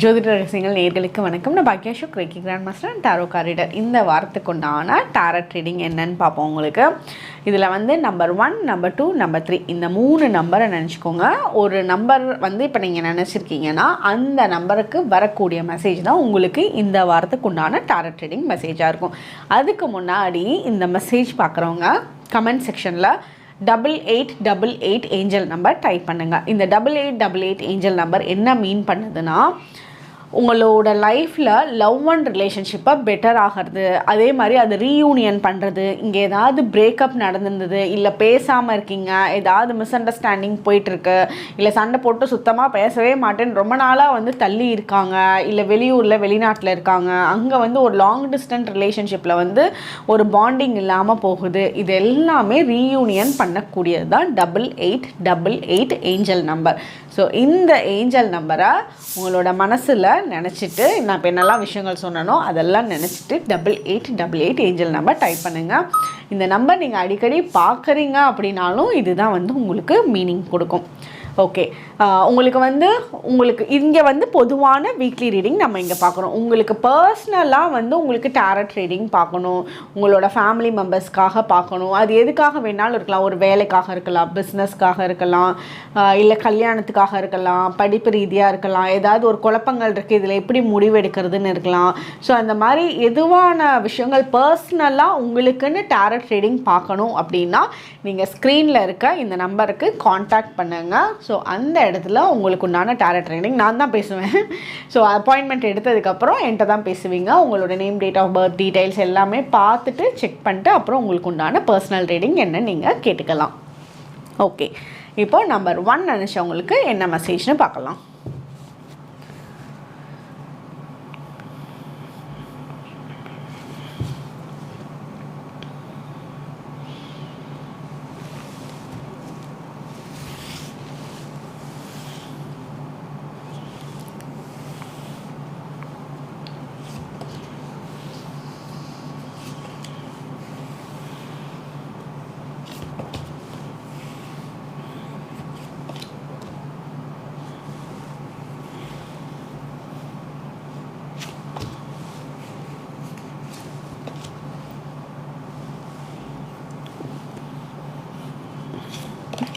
ஜோதிட ரகசியங்கள் நேர்களுக்கு வணக்கம். நான் பாக்கியா show கிரேக்கி grand master and tarot card reader இந்த வாரத்துக்கு உண்டான டாரட் ட்ரேடிங் என்னன்னு பார்ப்போம் உங்களுக்கு. இதில் வந்து number one number two number three இந்த மூணு நம்பரை நினச்சிக்கோங்க. ஒரு நம்பர் வந்து இப்போ நீங்கள் நினச்சிருக்கீங்கன்னா அந்த நம்பருக்கு வரக்கூடிய மெசேஜ் தான் உங்களுக்கு இந்த வாரத்துக்கு உண்டான டாரட் ட்ரேடிங் மெசேஜாக இருக்கும். அதுக்கு முன்னாடி இந்த மெசேஜ் பார்க்குறவங்க கமெண்ட் செக்ஷனில் double eight double eight angel number type பண்ணுங்கள் இந்த double eight double eight angel number என்ன மீன் பண்ணுதுன்னா உங்களோட லைஃப்பில் லவ் அண்ட் ரிலேஷன்ஷிப்பை பெட்டர் ஆகிறது. அதே மாதிரி அது ரீயூனியன் பண்ணுறது இங்கே ஏதாவது பிரேக்கப் நடந்திருந்தது இல்லை பேசாமல் இருக்கீங்க ஏதாவது மிஸ் அண்டர்ஸ்டாண்டிங் போயிட்டுருக்கு இல்லை சண்டை போட்டு சுத்தமாக பேசவே மாட்டேன்னு ரொம்ப நாளாக வந்து தள்ளி இருக்காங்க இல்லை வெளியூரில் வெளிநாட்டில் இருக்காங்க. அங்கே வந்து ஒரு லாங் டிஸ்டன்ஸ் ரிலேஷன்ஷிப்பில் வந்து ஒரு பாண்டிங் இல்லாமல் போகுது. இது எல்லாமே ரீயூனியன் பண்ணக்கூடியது தான் double eight double eight angel number so இந்த ஏஞ்சல் நம்பரை உங்களோட மனசில் நினச்சிட்டு நான் இப்போ என்னெல்லாம் விஷயங்கள் சொன்னனோ அதெல்லாம் நினச்சிட்டு double eight double eight angel number type பண்ணுங்கள் இந்த நம்பர் நீங்கள் அடிக்கடி பார்க்குறீங்க அப்படின்னாலும் இதுதான் வந்து உங்களுக்கு மீனிங் கொடுக்கும். ஓகே உங்களுக்கு வந்து உங்களுக்கு இங்கே வந்து பொதுவான வீக்லி ரீடிங் நம்ம இங்கே பார்க்குறோம் உங்களுக்கு பர்சனலாக வந்து உங்களுக்கு டேரட் ரீடிங் பார்க்கணும். உங்களோட ஃபேமிலி மெம்பர்ஸ்க்காக பார்க்கணும். அது எதுக்காக வேணாலும் இருக்கலாம். ஒரு வேலைக்காக இருக்கலாம் பிஸ்னஸ்க்காக இருக்கலாம் இல்லை கல்யாணத்துக்காக இருக்கலாம் படிப்பு ரீதியாக இருக்கலாம். ஏதாவது ஒரு குழப்பங்கள் இருக்குது இதில் எப்படி முடிவெடுக்கிறதுன்னு இருக்கலாம். ஸோ அந்த மாதிரி எதுவான விஷயங்கள் பர்சனலாக உங்களுக்குன்னு டேரட் ரீடிங் பார்க்கணும் அப்படின்னா நீங்கள் ஸ்க்ரீனில் இருக்க இந்த நம்பருக்கு காண்டாக்ட் பண்ணுங்கள் ஸோ அந்த இடத்துல உங்களுக்கு உண்டான டேரட் ட்ரைனிங் நான் தான் பேசுவேன். ஸோ அப்பாயின்மெண்ட் எடுத்ததுக்கப்புறம் என்கிட்ட தான் பேசுவீங்க. உங்களோட name date of birth details எல்லாமே பார்த்துட்டு செக் பண்ணிட்டு அப்புறம் உங்களுக்கு உண்டான பர்சனல் ரீடிங் என்ன நீங்கள் கேட்டுக்கலாம். ஓகே இப்போ நம்பர் ஒன் நினச்சவங்களுக்கு என்ன மெசேஜ்னு பார்க்கலாம்.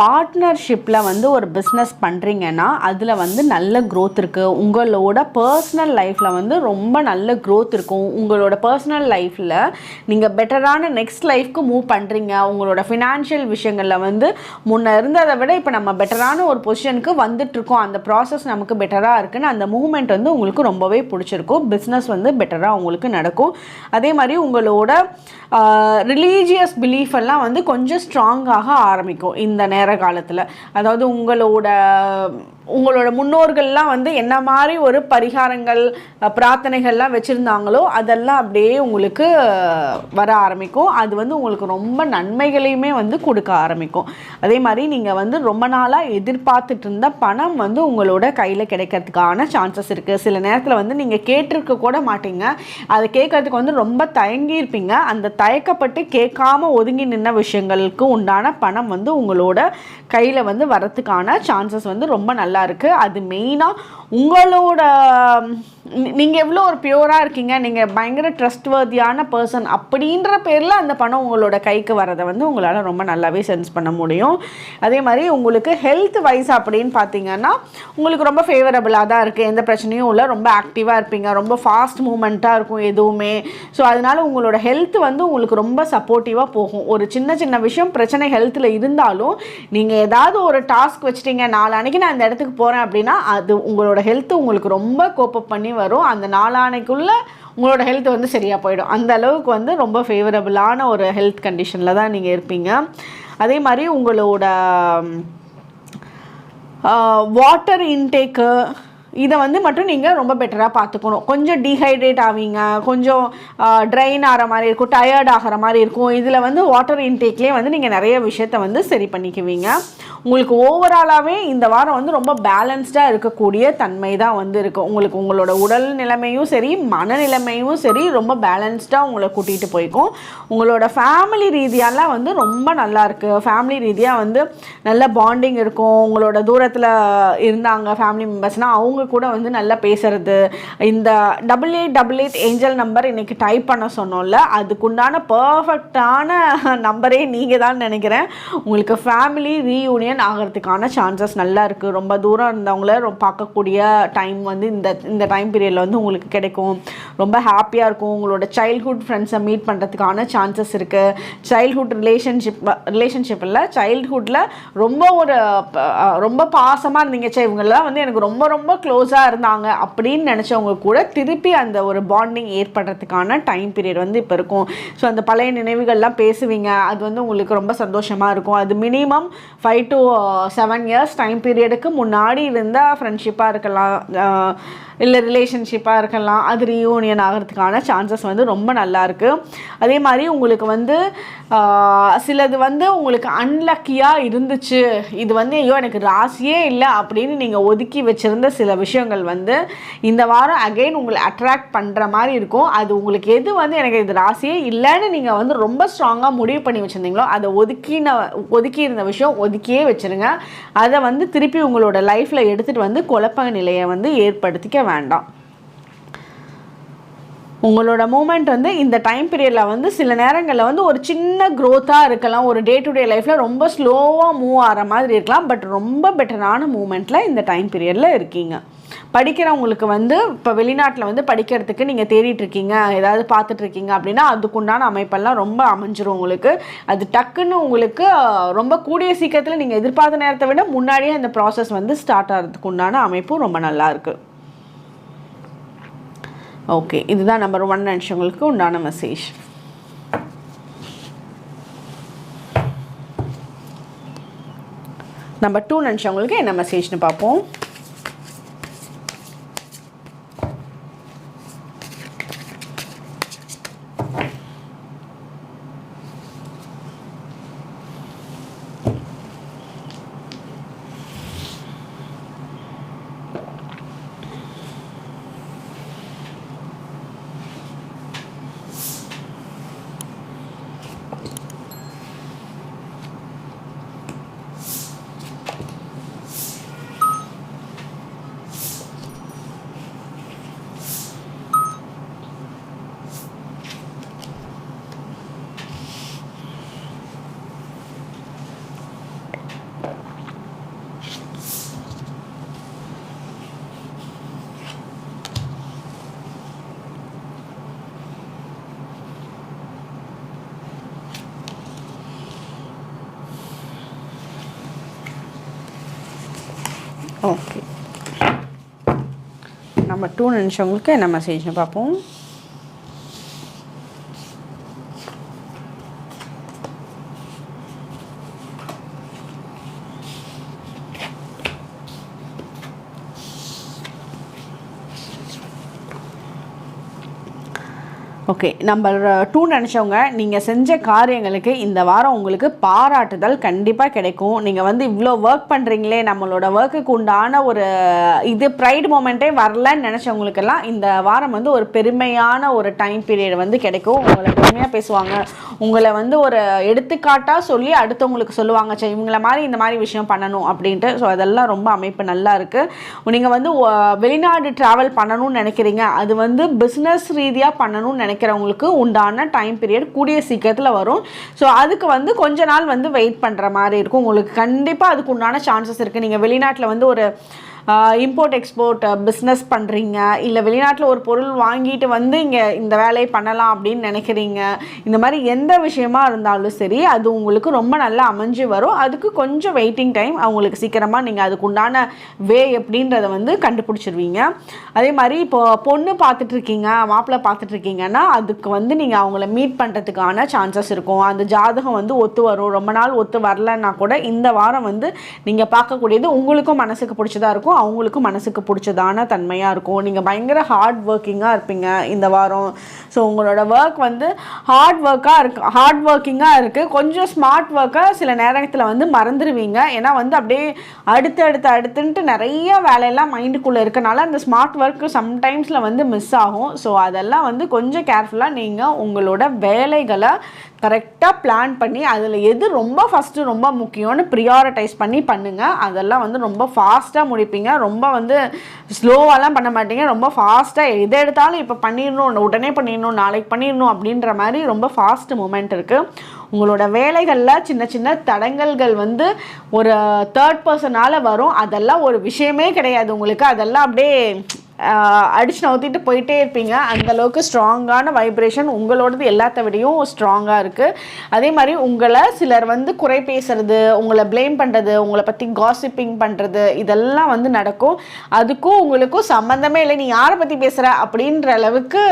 பார்ட்னர்ஷிப்பில் வந்து ஒரு பிஸ்னஸ் பண்ணுறீங்கன்னா அதில் வந்து நல்ல க்ரோத் இருக்குது உங்களோட பர்சனல் லைஃப்பில் வந்து ரொம்ப நல்ல க்ரோத் இருக்கும். உங்களோட பர்சனல் லைஃப்பில் நீங்கள் பெட்டரான நெக்ஸ்ட் லைஃப்க்கு மூவ் பண்ணுறீங்க உங்களோட ஃபினான்ஷியல் விஷயங்களில் வந்து முன்னே இருந்ததை விட இப்போ நம்ம பெட்டரான ஒரு பொசிஷனுக்கு வந்துட்டுருக்கோம். அந்த ப்ராசஸ் நமக்கு பெட்டராக இருக்குன்னு அந்த மூமெண்ட் வந்து உங்களுக்கு ரொம்பவே பிடிச்சிருக்கும். பிஸ்னஸ் வந்து பெட்டராக உங்களுக்கு நடக்கும். அதே மாதிரி உங்களோட ரிலீஜியஸ் பிலீஃப் எல்லாம் வந்து கொஞ்சம் ஸ்ட்ராங்காக ஆரம்பிக்கும். இந்த நேர காலத்தில் அதாவது உங்களோட உங்களோட முன்னோர்கள்லாம் வந்து என்ன மாதிரி ஒரு பரிகாரங்கள் பிரார்த்தனைகள்லாம் வச்சுருந்தாங்களோ அதெல்லாம் அப்படியே உங்களுக்கு வர ஆரம்பிக்கும். அது வந்து உங்களுக்கு ரொம்ப நன்மைகளையுமே வந்து கொடுக்க ஆரம்பிக்கும். அதே மாதிரி நீங்கள் வந்து ரொம்ப நாளாக எதிர்பார்த்துட்டு இருந்த பணம் வந்து உங்களோட கையில் கிடைக்கிறதுக்கான சான்சஸ் இருக்குது சில நேரத்தில் வந்து நீங்கள் கேட்டிருக்க கூட மாட்டீங்க. அதை கேட்கறதுக்கு வந்து ரொம்ப தயங்கி இருப்பீங்க அந்த தயக்கப்பட்டு கேட்காம ஒதுங்கி நின்ன விஷயங்களுக்கு உண்டான பணம் வந்து உங்களோட கையில் வந்து வரத்துக்கான சான்சஸ் வந்து ரொம்ப நல்லா இருக்குது அது மெயினாக உங்களோட நீங்கள் எவ்வளோ ஒரு பியூராக இருக்கீங்க நீங்கள் பயங்கர ட்ரஸ்ட்வர்தியான பர்சன் அப்படின்ற பேரில் அந்த பணம் உங்களோட கைக்கு வரதை வந்து உங்களால் ரொம்ப நல்லாவே சென்ஸ் பண்ண முடியும். அதே மாதிரி உங்களுக்கு ஹெல்த் வைஸ் அப்படின்னு பார்த்தீங்கன்னா உங்களுக்கு ரொம்ப ஃபேவரபுளாக தான் இருக்குது எந்த பிரச்சனையும் இல்லை. ரொம்ப ஆக்டிவாக இருப்பீங்க. ரொம்ப ஃபாஸ்ட் மூமெண்ட்டாக இருக்கும் எதுவுமே. ஸோ அதனால உங்களோட ஹெல்த் வந்து உங்களுக்கு ரொம்ப சப்போர்ட்டிவாக போகும். ஒரு சின்ன சின்ன விஷயம் பிரச்சனை ஹெல்த்தில் இருந்தாலும் நீங்கள் ஏதாவது ஒரு டாஸ்க் வச்சிட்டீங்க. நாளானைக்கு நான் இந்த இடத்துக்கு போகிறேன் அப்படின்னா அது உங்களோட ஹெல்த் உங்களுக்கு ரொம்ப கோப்பப் பண்ணி வரும். அந்த நாளானைக்குள்ளே உங்களோட ஹெல்த் வந்து சரியாக போயிடும். அந்த அளவுக்கு வந்து ரொம்ப ஃபேவரபுளான ஒரு ஹெல்த் கண்டிஷனில் தான் நீங்கள் இருப்பீங்க. அதே மாதிரி உங்களோட வாட்டர் இன்டேக்கு இதை வந்து மட்டும் நீங்கள் ரொம்ப பெட்டராக பார்த்துக்கணும். கொஞ்சம் டீஹைட்ரேட் ஆவீங்க. கொஞ்சம் ட்ரைன் ஆகிற மாதிரி இருக்கும் டயர்ட் ஆகிற மாதிரி இருக்கும். இதில் வந்து வாட்டர் இன்டேக்லேயே வந்து நீங்கள் நிறைய விஷயத்த வந்து சரி பண்ணிக்குவீங்க. உங்களுக்கு ஓவராலாகவே இந்த வாரம் வந்து ரொம்ப பேலன்ஸ்டாக இருக்கக்கூடிய தன்மை தான் வந்து இருக்கும் உங்களுக்கு உங்களோட உடல் நிலைமையும் சரி மனநிலைமையும் சரி ரொம்ப பேலன்ஸ்டாக உங்களை கூட்டிகிட்டு போய்க்கும். உங்களோட ஃபேமிலி ரீதியாலாம் வந்து ரொம்ப நல்லா இருக்குது ஃபேமிலி ரீதியாக வந்து நல்ல பாண்டிங் இருக்கும். உங்களோட தூரத்தில் இருந்தாங்க ஃபேமிலி மெம்பர்ஸ்னால் அவங்க கூட வந்து நல்லா பேசுறது. இந்த double eight double eight angel number இன்னைக்கு டைப் பண்ண சொன்னோம்ல அதுக்குண்டான பர்ஃபெக்டான நம்பரே நீங்கள் தான் நினைக்கிறேன். உங்களுக்கு ஃபேமிலி ரீயூனியன் ஆகிறதுக்கான சான்சஸ் நல்லா இருக்குது ரொம்ப தூரம் இருந்தவங்கள ரொம்ப பார்க்கக்கூடிய டைம் வந்து இந்த இந்த டைம் பீரியடில் வந்து உங்களுக்கு கிடைக்கும். ரொம்ப ஹாப்பியாக இருக்கும். உங்களோட சைல்ட்ஹுட் ஃப்ரெண்ட்ஸை மீட் பண்ணுறதுக்கான சான்சஸ் இருக்குது சைல்ட்ஹுட் ரிலேஷன்ஷிப் ரிலேஷன்ஷிப் இல்லை சைல்ட்ஹுட்டில் ரொம்ப ஒரு ரொம்ப பாசமாக இருந்தீங்க. சே இவங்கெல்லாம் வந்து எனக்கு ரொம்ப ரொம்ப க்ளோஸாக இருந்தாங்க அப்படின்னு நினச்சவங்க கூட திருப்பி அந்த ஒரு பாண்டிங் ஏற்படுறதுக்கான டைம் பீரியட் வந்து இப்போ இருக்கும். ஸோ அந்த பழைய நினைவுகள்லாம் பேசுவீங்க. அது வந்து உங்களுக்கு ரொம்ப சந்தோஷமாக இருக்கும். அது minimum five to seven years time பீரியடுக்கு முன்னாடி இருந்தால் ஃப்ரெண்ட்ஷிப்பாக இருக்கலாம். இல்லை ரிலேஷன்ஷிப்பாக இருக்கலாம் அது ரீயூனியன் ஆகிறதுக்கான சான்சஸ் வந்து ரொம்ப நல்லாயிருக்கு அதே மாதிரி உங்களுக்கு வந்து சிலது வந்து உங்களுக்கு அன்லக்கியாக இருந்துச்சு. இது வந்து ஐயோ எனக்கு ராசியே இல்லை அப்படின்னு நீங்கள் ஒதுக்கி வச்சுருந்த சில விஷயங்கள் வந்து இந்த வாரம் அகைன் உங்களை அட்ராக்ட் பண்ணுற மாதிரி இருக்கும். அது உங்களுக்கு எது வந்து எனக்கு இது ராசியே இல்லைன்னு நீங்கள் வந்து ரொம்ப ஸ்ட்ராங்காக முடிவு பண்ணி வச்சுருந்தீங்களோ அதை ஒதுக்கின ஒதுக்கி இருந்த விஷயம் ஒதுக்கியே வச்சிருங்க. அதை வந்து திருப்பி உங்களோட லைஃப்பில் எடுத்துகிட்டு வந்து குழப்ப நிலையை வந்து ஏற்படுத்திக்க வேண்டாம். உங்களோட மூமெண்ட் வந்து இந்த டைம் பீரியடில் வந்து சில நேரங்களில் வந்து ஒரு சின்ன க்ரோத்தாக இருக்கலாம். ஒரு டே டு டே லைஃப்பில் ரொம்ப ஸ்லோவாக மூவ் ஆகிற மாதிரி இருக்கலாம். பட் ரொம்ப பெட்டரான மூமெண்ட்டில் இந்த டைம் பீரியடில் இருக்கீங்க. படிக்கிறவங்களுக்கு வந்து இப்போ வெளிநாட்டில் வந்து படிக்கிறதுக்கு நீங்கள் தேடிட்டு இருக்கீங்க. ஏதாவது பார்த்துட்ருக்கீங்க அப்படின்னா அதுக்குண்டான அமைப்பெல்லாம் ரொம்ப அமைஞ்சிரும் உங்களுக்கு. அது டக்குன்னு உங்களுக்கு ரொம்ப கூடிய சீக்கிரத்தில் நீங்கள் எதிர்பார்த்த நேரத்தை விட முன்னாடியே அந்த ப்ராசஸ் வந்து ஸ்டார்ட் ஆகிறதுக்கு உண்டான அமைப்பும் ரொம்ப நல்லா இருக்குது ஓகே இதுதான் நம்பர் ஒன் நினச்சவங்களுக்கு உண்டான மெசேஜ் நம்பர் டூ நினச்சவங்களுக்கு என்ன மெசேஜ்னு பார்ப்போம் ஓகே நம்ம டூ நிமிஷங்களுக்கு என்ன மெசேஜ்னு பார்ப்போம். ஓகே நம்பர் டூ uh, நினச்சவங்க நீங்கள் செஞ்ச காரியங்களுக்கு இந்த வாரம் உங்களுக்கு பாராட்டுதல் கண்டிப்பாக கிடைக்கும். நீங்கள் வந்து இவ்வளோ ஒர்க் பண்ணுறீங்களே நம்மளோட ஒர்க்குக்கு உண்டான ஒரு uh, இது ப்ரைட் மூமெண்ட்டே வரலன்னு நினச்சவங்களுக்கெல்லாம் இந்த வாரம் வந்து ஒரு பெருமையான ஒரு டைம் பீரியட் வந்து கிடைக்கும். உங்களை பெருமையாக பேசுவாங்க. உங்களை வந்து ஒரு எடுத்துக்காட்டாக சொல்லி அடுத்தவங்களுக்கு சொல்லுவாங்க. சரி இவங்கள மாதிரி இந்த மாதிரி விஷயம் பண்ணணும் அப்படின்ட்டு. ஸோ அதெல்லாம் ரொம்ப அமைப்பு நல்லா இருக்குது நீங்கள் வந்து வெளிநாடு ட்ராவல் பண்ணணும்னு நினைக்கிறீங்க. அது வந்து பிஸ்னஸ் ரீதியாக பண்ணணும்னு நினைக்கிறவங்களுக்கு உண்டான டைம் பீரியட் கூடிய சீக்கிரத்தில் வரும். ஸோ அதுக்கு வந்து கொஞ்ச நாள் வந்து வெயிட் பண்ணுற மாதிரி இருக்கும். உங்களுக்கு கண்டிப்பாக அதுக்கு உண்டான சான்சஸ் இருக்குது நீங்கள் வெளிநாட்டில் வந்து ஒரு இம்போர்ட் எக்ஸ்போர்ட் பிஸ்னஸ் பண்ணுறீங்க இல்லை வெளிநாட்டில் ஒரு பொருள் வாங்கிட்டு வந்து இங்கே இந்த வேலையை பண்ணலாம் அப்படின்னு நினைக்கிறீங்க. இந்த மாதிரி எந்த விஷயமா இருந்தாலும் சரி அது உங்களுக்கு ரொம்ப நல்லா அமைஞ்சு வரும். அதுக்கு கொஞ்சம் வெயிட்டிங் டைம் அவங்களுக்கு சீக்கிரமாக நீங்கள் அதுக்கு உண்டான வே எப்படின்றத வந்து கண்டுபிடிச்சிருவீங்க. அதே மாதிரி இப்போ பொண்ணு பார்த்துட்ருக்கீங்க மாப்பிள்ளை பார்த்துட்ருக்கீங்கன்னா அதுக்கு வந்து நீங்கள் அவங்கள மீட் பண்ணுறதுக்கான சான்சஸ் இருக்கும். அந்த ஜாதகம் வந்து ஒத்து வரும். ரொம்ப நாள் ஒத்து வரலன்னா கூட இந்த வாரம் வந்து நீங்கள் பார்க்கக்கூடியது உங்களுக்கும் மனசுக்கு பிடிச்சதாக இருக்கும். அவங்களுக்கும் மனசுக்கு பிடிச்சதான தன்மையாக இருக்கும். நீங்கள் பயங்கர ஹார்ட் ஒர்க்கிங்காக இருப்பீங்க இந்த வாரம். ஸோ உங்களோட ஒர்க் வந்து ஹார்ட் ஒர்க்காக இருக்கு ஹார்ட் ஒர்க்கிங்காக இருக்குது கொஞ்சம் ஸ்மார்ட் ஒர்க்கை சில நேரத்தில் வந்து மறந்துடுவீங்க ஏன்னா வந்து அப்படியே அடுத்து அடுத்து அடுத்துன்ட்டு நிறைய வேலையெல்லாம் மைண்டுக்குள்ளே இருக்கனால அந்த ஸ்மார்ட் ஒர்க்கு சம்டைம்ஸில் வந்து மிஸ் ஆகும். ஸோ அதெல்லாம் வந்து கொஞ்சம் கேர்ஃபுல்லாக நீங்கள் உங்களோட வேலைகளை கரெக்டாக பிளான் பண்ணி அதில் எது ரொம்ப ஃபஸ்ட்டு ரொம்ப முக்கியம்னு ப்ரியாரிட்டைஸ் பண்ணி பண்ணுங்கள் அதெல்லாம் வந்து ரொம்ப ஃபாஸ்ட்டாக முடிப்பீங்க. ரொம்ப வந்து ஸ்லோவாலாம் பண்ண மாட்டீங்க. ரொம்ப ஃபாஸ்ட்டாக எதை எடுத்தாலும் இப்போ பண்ணிடணும் உடனே பண்ணிடணும் நாளைக்கு பண்ணிடணும் அப்படின்ற மாதிரி ரொம்ப ஃபாஸ்ட் மூமெண்ட் இருக்குது உங்களோட வேலைகளில் சின்ன சின்ன தடங்கல்கள் வந்து ஒரு தேர்ட் பர்சனால் வரும். அதெல்லாம் ஒரு விஷயமே கிடையாது உங்களுக்கு. அதெல்லாம் அப்படியே அடிச்சு நவுத்திட்டு போயிட்டே இருப்பீங்க. அந்தளவுக்கு ஸ்ட்ராங்கான வைப்ரேஷன் உங்களோடது எல்லாத்த விடையும் ஸ்ட்ராங்காக இருக்குது அதே மாதிரி உங்களை சிலர் வந்து குறை பேசுறது உங்களை ப்ளேம் பண்ணுறது உங்களை பற்றி காசிப்பிங் பண்ணுறது இதெல்லாம் வந்து நடக்கும். அதுக்கும் உங்களுக்கும் சம்மந்தமே இல்லை. நீ யாரை பற்றி பேசுகிற அப்படின்ற அளவுக்கு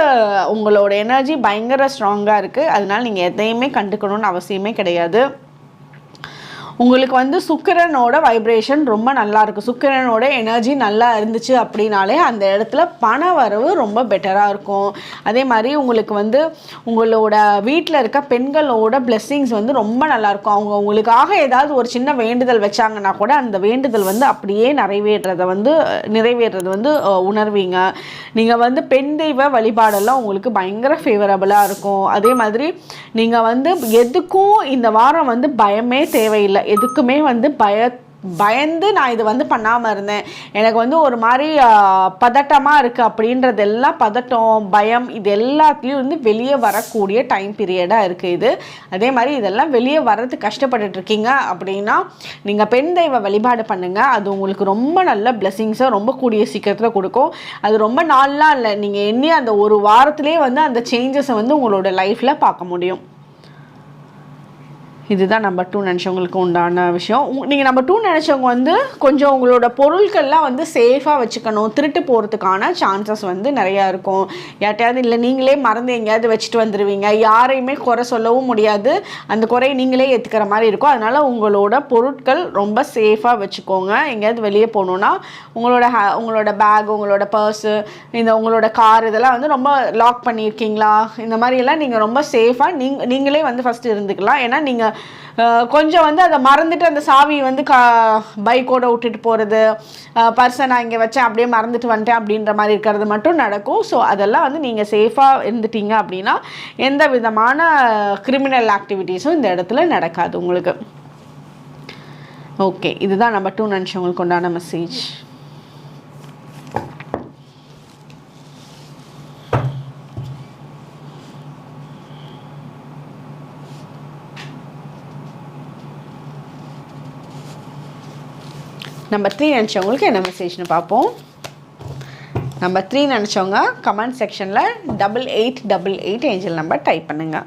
உங்களோட எனர்ஜி பயங்கர ஸ்ட்ராங்காக இருக்குது அதனால் நீங்கள் எதையுமே கண்டுக்கணும்னு அவசியமே கிடையாது. உங்களுக்கு வந்து சுக்கிரனோட வைப்ரேஷன் ரொம்ப நல்லா இருக்கும் சுக்கிரனோட எனர்ஜி நல்லா இருந்துச்சு அப்படின்னாலே அந்த இடத்துல பண வரவு ரொம்ப பெட்டராக இருக்கும். அதே மாதிரி உங்களுக்கு வந்து உங்களோட வீட்டில் இருக்க பெண்களோட பிளெஸ்ஸிங்ஸ் வந்து ரொம்ப நல்லாயிருக்கும் அவங்க உங்களுக்காக ஏதாவது ஒரு சின்ன வேண்டுதல் வச்சாங்கன்னா கூட அந்த வேண்டுதல் வந்து அப்படியே நிறைவேறதை வந்து நிறைவேறது வந்து உணர்வீங்க. நீங்கள் வந்து பெண் தெய்வ வழிபாடெல்லாம் உங்களுக்கு பயங்கர ஃபேவரபுளாக இருக்கும். அதே மாதிரி நீங்கள் வந்து எதுக்கும் இந்த வாரம் வந்து பயமே தேவையில்லை. எதுக்குமே வந்து பய பயந்து நான் இது வந்து பண்ணாமல் இருந்தேன். எனக்கு வந்து ஒரு மாதிரி பதட்டமாக இருக்குது அப்படின்றதெல்லாம் பதட்டம் பயம் இது எல்லாத்துலேயும் வந்து வெளியே வரக்கூடிய டைம் பீரியடாக இருக்குது இது. அதே மாதிரி இதெல்லாம் வெளியே வர்றதுக்கு கஷ்டப்பட்டுட்ருக்கீங்க அப்படின்னா நீங்கள் பெண் தெய்வ வழிபாடு பண்ணுங்கள் அது உங்களுக்கு ரொம்ப நல்ல பிளெஸ்ஸிங்ஸை ரொம்ப கூடிய சீக்கிரத்தில் கொடுக்கும். அது ரொம்ப நாள்லாம் இல்லை. நீங்கள் எண்ணி அந்த ஒரு வாரத்திலே வந்து அந்த சேஞ்சஸை வந்து உங்களோட லைஃப்பில் பார்க்க முடியும். இதுதான் நம்பர் டூ நினச்சவங்களுக்கு உண்டான விஷயம். நீங்கள் நம்பர் டூ நினச்சவங்க வந்து கொஞ்சம் உங்களோட பொருட்கள்லாம் வந்து சேஃபாக வச்சுக்கணும். திருட்டு போகிறதுக்கான சான்சஸ் வந்து நிறையா இருக்கும். யார்ட்டையாவது இல்லை நீங்களே மறந்து எங்கேயாவது வச்சுட்டு வந்துடுவீங்க யாரையுமே குறை சொல்லவும் முடியாது. அந்த குறையை நீங்களே ஏற்றுக்கிற மாதிரி இருக்கும். அதனால் உங்களோட பொருட்கள் ரொம்ப சேஃபாக வச்சுக்கோங்க. எங்கேயாவது வெளியே போகணுன்னா உங்களோட ஹே உங்களோட பேக் உங்களோட பர்ஸு இந்த உங்களோட கார் இதெல்லாம் வந்து ரொம்ப லாக் பண்ணியிருக்கீங்களா? இந்த மாதிரியெல்லாம் நீங்கள் ரொம்ப சேஃபாக நீங் நீங்களே வந்து ஃபஸ்ட்டு இருந்துக்கலாம். ஏன்னா நீங்கள் கொஞ்சம் வந்து அதை மறந்துட்டு அந்த சாவி வந்து கா பைக்கோட விட்டுட்டு போகிறது பர்ஸை நான் இங்கே வச்சேன் அப்படியே மறந்துட்டு வந்துட்டேன் அப்படின்ற மாதிரி இருக்கிறது மட்டும் நடக்கும். ஸோ அதெல்லாம் வந்து நீங்கள் சேஃபாக இருந்துட்டீங்க அப்படின்னா எந்த விதமான கிரிமினல் ஆக்டிவிட்டீஸும் இந்த இடத்துல நடக்காது உங்களுக்கு. ஓகே இதுதான் நம்ம டூ நினச்சவங்களுக்கு உண்டான மெசேஜ் நம்பர் த்ரீ நினச்சவங்களுக்கு என்ன மெசேஜ்னு பார்ப்போம். நம்பர் த்ரீ நினச்சவங்க கமெண்ட் செக்ஷனில் double eight double eight angel number type பண்ணுங்கள்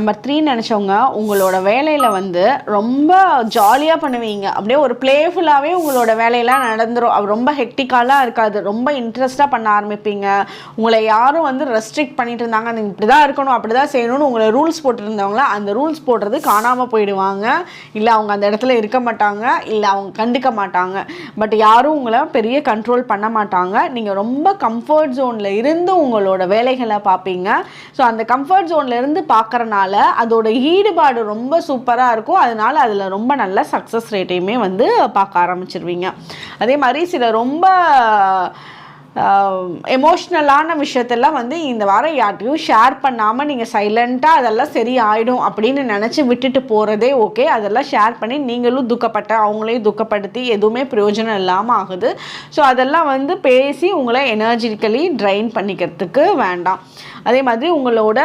நம்பர் த்ரீ நினச்சவங்க உங்களோட வேலையில் வந்து ரொம்ப ஜாலியாக பண்ணுவீங்க. அப்படியே ஒரு ப்ளேஃபுல்லாகவே உங்களோட வேலையெல்லாம் நடந்துடும் அது ரொம்ப ஹெக்டிக்காலாம் இருக்காது. ரொம்ப இன்ட்ரெஸ்ட்டாக பண்ண ஆரம்பிப்பீங்க. உங்களை யாரும் வந்து ரெஸ்ட்ரிக்ட் பண்ணிட்டு இருந்தாங்க. நீங்கள் இப்படி தான் இருக்கணும் அப்படி தான் செய்யணும்னு உங்களை ரூல்ஸ் போட்டிருந்தவங்கள அந்த ரூல்ஸ் போடுறது காணாமல் போயிடுவாங்க. இல்லை அவங்க அந்த இடத்துல இருக்க மாட்டாங்க. இல்லை அவங்க கண்டுக்க மாட்டாங்க. பட் யாரும் உங்களை பெரிய கண்ட்ரோல் பண்ண மாட்டாங்க. நீங்கள் ரொம்ப கம்ஃபர்ட் ஜோனில் இருந்து உங்களோட வேலைகளை பார்ப்பீங்க. ஸோ அந்த கம்ஃபர்ட் ஜோன்லேருந்து இருந்து பார்க்குறனால அதோட ஈடுபாடு ரொம்ப சூப்பராக இருக்கும். அதனால் அதில் ரொம்ப நல்ல சக்ஸஸ் ரேட்டையுமே வந்து பார்க்க ஆரம்பிச்சிருவீங்க. அதே மாதிரி சில ரொம்ப எமோஷ்னலான விஷயத்தெல்லாம் வந்து இந்த வாரம் யார்ட்டையும் ஷேர் பண்ணாமல் நீங்கள் சைலண்ட்டாக அதெல்லாம் சரி ஆகிடும் அப்படின்னு நினச்சி விட்டுட்டு போகிறதே ஓகே அதெல்லாம் ஷேர் பண்ணி நீங்களும் துக்கப்பட்ட அவங்களையும் துக்கப்படுத்தி எதுவுமே பிரயோஜனம் இல்லாமல் ஆகுது. ஸோ அதெல்லாம் வந்து பேசி உங்களை எனர்ஜிக்கலி ட்ரைன் பண்ணிக்கிறதுக்கு வேண்டாம். அதே மாதிரி உங்களோட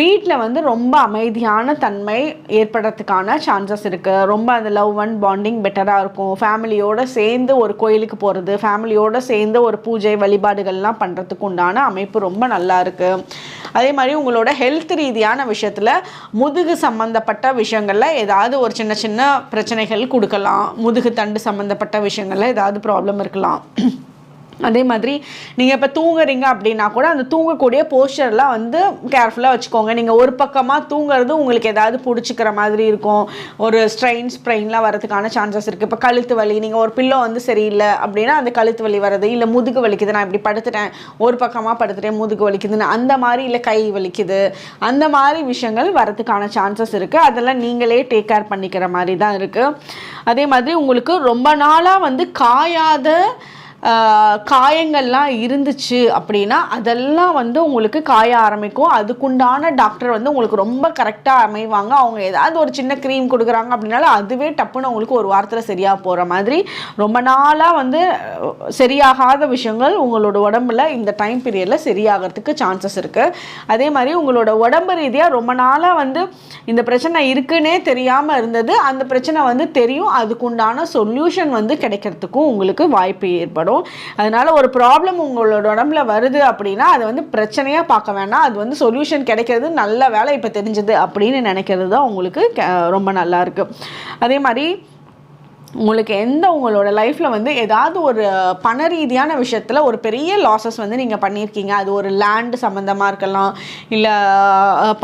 வீட்டில் வந்து ரொம்ப அமைதியான தன்மை ஏற்படுறதுக்கான சான்சஸ் இருக்குது ரொம்ப அந்த லவ் அண்ட் பாண்டிங் பெட்டராக இருக்கும். ஃபேமிலியோடு சேர்ந்து ஒரு கோயிலுக்கு போகிறது ஃபேமிலியோடு சேர்ந்து ஒரு பூஜை வழிபாடுகள்லாம் பண்ணுறதுக்கு உண்டான அமைப்பு ரொம்ப நல்லா இருக்குது அதே மாதிரி உங்களோட ஹெல்த் ரீதியான விஷயத்தில் முதுகு சம்மந்தப்பட்ட விஷயங்களில் ஏதாவது ஒரு சின்ன சின்ன பிரச்சனைகள் கொடுக்கலாம். முதுகு தண்டு சம்மந்தப்பட்ட விஷயங்களில் ஏதாவது ப்ராப்ளம் இருக்கலாம். அதே மாதிரி நீங்கள் இப்போ தூங்குறீங்க அப்படின்னா கூட அந்த தூங்கக்கூடிய போஸ்டர்லாம் வந்து கேர்ஃபுல்லாக வச்சுக்கோங்க. நீங்கள் ஒரு பக்கமாக தூங்குறது உங்களுக்கு ஏதாவது பிடிச்சிக்கிற மாதிரி இருக்கும். ஒரு ஸ்ட்ரெயின் ஸ்ப்ரெயின்லாம் வரதுக்கான சான்சஸ் இருக்குது இப்போ கழுத்து வலி நீங்கள் ஒரு பில்லோ வந்து சரியில்லை அப்படின்னா அந்த கழுத்து வலி வர்றது இல்லை முதுகு வலிக்குது நான் இப்படி படுத்துட்டேன் ஒரு பக்கமாக படுத்துட்டேன் முதுகு வலிக்குதுன்னு அந்த மாதிரி இல்லை கை வலிக்குது அந்த மாதிரி விஷயங்கள் வரதுக்கான சான்சஸ் இருக்குது அதெல்லாம் நீங்களே டேக் கேர் பண்ணிக்கிற மாதிரி தான் இருக்குது அதே மாதிரி உங்களுக்கு ரொம்ப நாளாக வந்து காயாத காயங்கள்லாம் இருந்துச்சு அப்படின்னா அதெல்லாம் வந்து உங்களுக்கு காய ஆரம்பிக்கும். அதுக்குண்டான டாக்டர் வந்து உங்களுக்கு ரொம்ப கரெக்டாக அமைவாங்க. அவங்க ஏதாவது ஒரு சின்ன க்ரீம் கொடுக்குறாங்க அப்படின்னாலும் அதுவே டப்புன்னு உங்களுக்கு ஒரு வாரத்தில் சரியாக போகிற மாதிரி. ரொம்ப நாளாக வந்து சரியாகாத விஷயங்கள் உங்களோட உடம்புல இந்த டைம் பீரியடில் சரியாகிறதுக்கு சான்சஸ் இருக்குது அதே மாதிரி உங்களோட உடம்பு ரீதியாக ரொம்ப நாளாக வந்து இந்த பிரச்சனை இருக்குன்னே தெரியாமல் இருந்தது. அந்த பிரச்சனை வந்து தெரியும். அதுக்குண்டான சொல்யூஷன் வந்து கிடைக்கிறதுக்கும் உங்களுக்கு வாய்ப்பு ஏற்படும். வரும். அதனால் ஒரு ப்ராப்ளம் உங்களோட உடம்புல வருது அப்படின்னா அது வந்து பிரச்சனையாக பார்க்க வேணாம். அது வந்து சொல்யூஷன் கிடைக்கிறது நல்ல வேலை இப்போ தெரிஞ்சது அப்படின்னு நினைக்கிறது தான் உங்களுக்கு ரொம்ப நல்லா இருக்குது அதே மாதிரி உங்களுக்கு எந்த உங்களோட லைஃப்பில் வந்து ஏதாவது ஒரு பண ரீதியான விஷயத்தில் ஒரு பெரிய லாஸஸ் வந்து நீங்கள் பண்ணியிருக்கீங்க? அது ஒரு லேண்டு சம்மந்தமாக இருக்கலாம் இல்லை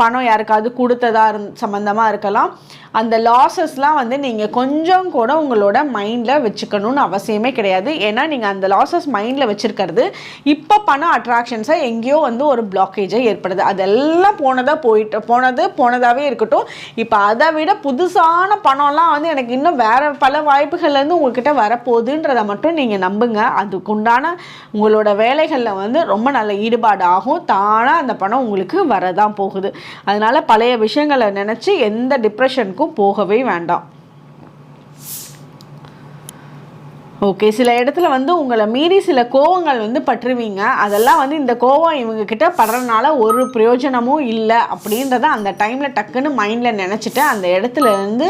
பணம் யாருக்காவது கொடுத்ததா சம்மந்தமாக இருக்கலாம். அந்த லாஸஸ்லாம் வந்து நீங்கள் கொஞ்சம் கூட உங்களோட மைண்டில் வச்சுக்கணும்னு அவசியமே கிடையாது. ஏன்னா நீங்கள் அந்த லாஸஸ் மைண்டில் வச்சுருக்கிறது இப்போ பண அட்ராக்ஷன்ஸை எங்கேயோ வந்து ஒரு பிளாக்கேஜை ஏற்படுது. அதெல்லாம் போனதாக போயிட்டு போனது போனதாகவே இருக்கட்டும். இப்போ அதை விட புதுசான பணம்லாம் வந்து எனக்கு இன்னும் வேறு பல வாய்ப்புகள்லேருந்து உங்கள்கிட்ட வரப்போகுதுன்றதை மட்டும் நீங்கள் நம்புங்க. அதுக்குண்டான உங்களோட வேலைகளில் வந்து ரொம்ப நல்ல ஈடுபாடு ஆகும் தானாக அந்த பணம் உங்களுக்கு வரதான் போகுது. அதனால் பழைய விஷயங்களை நினச்சி எந்த டிப்ரெஷனுக்கும் போகவே வேண்டாம். ஓகே சில இடத்துல வந்து உங்களை மீறி சில கோவங்கள் வந்து பற்றுவீங்க. அதெல்லாம் வந்து இந்த கோவம் இவங்க கிட்ட படுறதுனால ஒரு பிரயோஜனமும் இல்லை அப்படின்றத அந்த டைமில் டக்குன்னு மைண்டில் நினச்சிட்டு அந்த இடத்துல இருந்து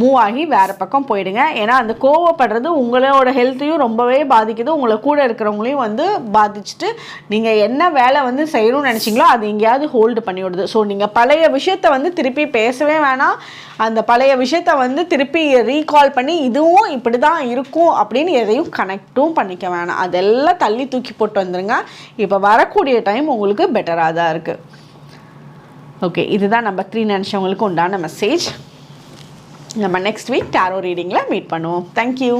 மூவ் ஆகி வேறு பக்கம் போயிடுங்க. ஏன்னா அந்த கோவப்படுறது உங்களோட ஹெல்த்தையும் ரொம்பவே பாதிக்குது. உங்களை கூட இருக்கிறவங்களையும் வந்து பாதிச்சுட்டு நீங்கள் என்ன வேலை வந்து செய்யணும்னு நினச்சிங்களோ அது எங்கேயாவது ஹோல்டு பண்ணி விடுது. ஸோ நீங்கள் பழைய விஷயத்தை வந்து திருப்பி பேசவே வேணாம். அந்த பழைய விஷயத்த வந்து திருப்பி ரீகால் பண்ணி இதுவும் இப்படி தான் இருக்கும் அப்படின்னு எதையும் கனெக்டும் பண்ணிக்க வேணாம். அதெல்லாம் தள்ளி தூக்கி போட்டு வந்துருங்க. இப்போ வரக்கூடிய டைம் உங்களுக்கு பெட்டராக தான் இருக்குது ஓகே இதுதான் நம்ம த்ரீ நினச்சவங்களுக்கு உண்டான மெசேஜ் நம்ம நெக்ஸ்ட் வீக் டேரோ ரீடிங்கில் மீட் பண்ணுவோம். Thank you